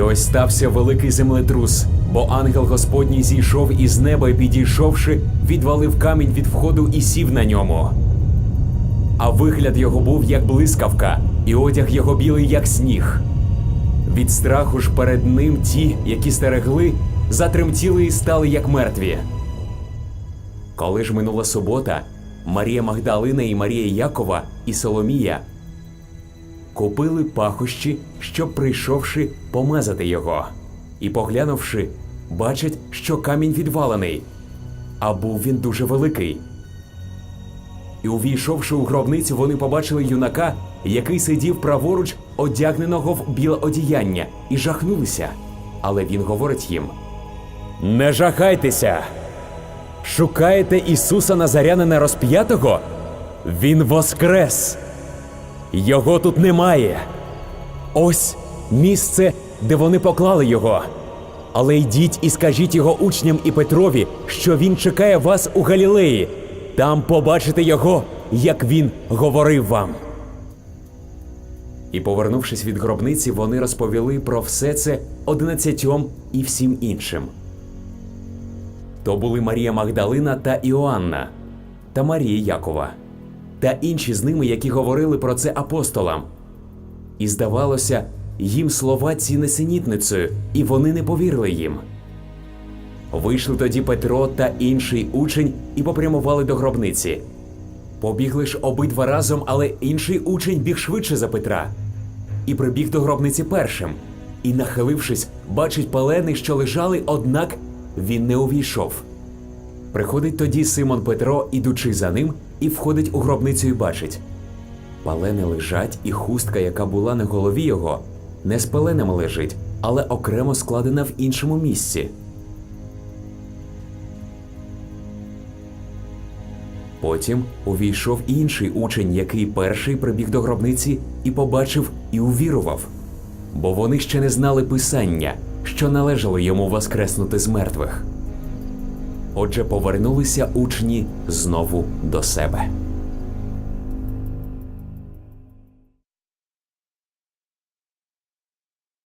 І ось стався великий землетрус, бо ангел Господній зійшов із неба і підійшовши, відвалив камінь від входу і сів на ньому. А вигляд його був як блискавка, і одяг його білий, як сніг. Від страху ж перед ним ті, які стерегли, затремтіли і стали як мертві. Коли ж минула субота, Марія Магдалина і Марія Якова і Соломія купили пахощі, щоб, прийшовши, помазати його, і, поглянувши, бачать, що камінь відвалений, а був він дуже великий. І, увійшовши у гробницю, вони побачили юнака, який сидів праворуч, одягненого в біле одіяння, і жахнулися. Але він говорить їм: Не жахайтеся! Шукаєте Ісуса Назарянина розп'ятого? Він воскрес! Його тут немає. Ось місце, де вони поклали його. Але йдіть і скажіть його учням і Петрові, що він чекає вас у Галілеї. Там побачите його, як він говорив вам. І, повернувшись від гробниці, вони розповіли про все це одинадцятьом і всім іншим. То були Марія Магдалина та Іоанна, та Марія Якова, та інші з ними, які говорили про це апостолам. І здавалося, їм слова ці несенітницею, і вони не повірили їм. Вийшли тоді Петро та інший учень і попрямували до гробниці. Побігли ж обидва разом, але інший учень біг швидше за Петра. І прибіг до гробниці першим. І, нахилившись, бачить палени, що лежали, однак він не увійшов. Приходить тоді Симон Петро, ідучи за ним, і входить у гробницю і бачить. Палени лежать, і хустка, яка була на голові його, не з паленами лежить, але окремо складена в іншому місці. Потім увійшов інший учень, який перший прибіг до гробниці і побачив і увірував, бо вони ще не знали писання, що належало йому воскреснути з мертвих. Отже, повернулися учні знову до себе.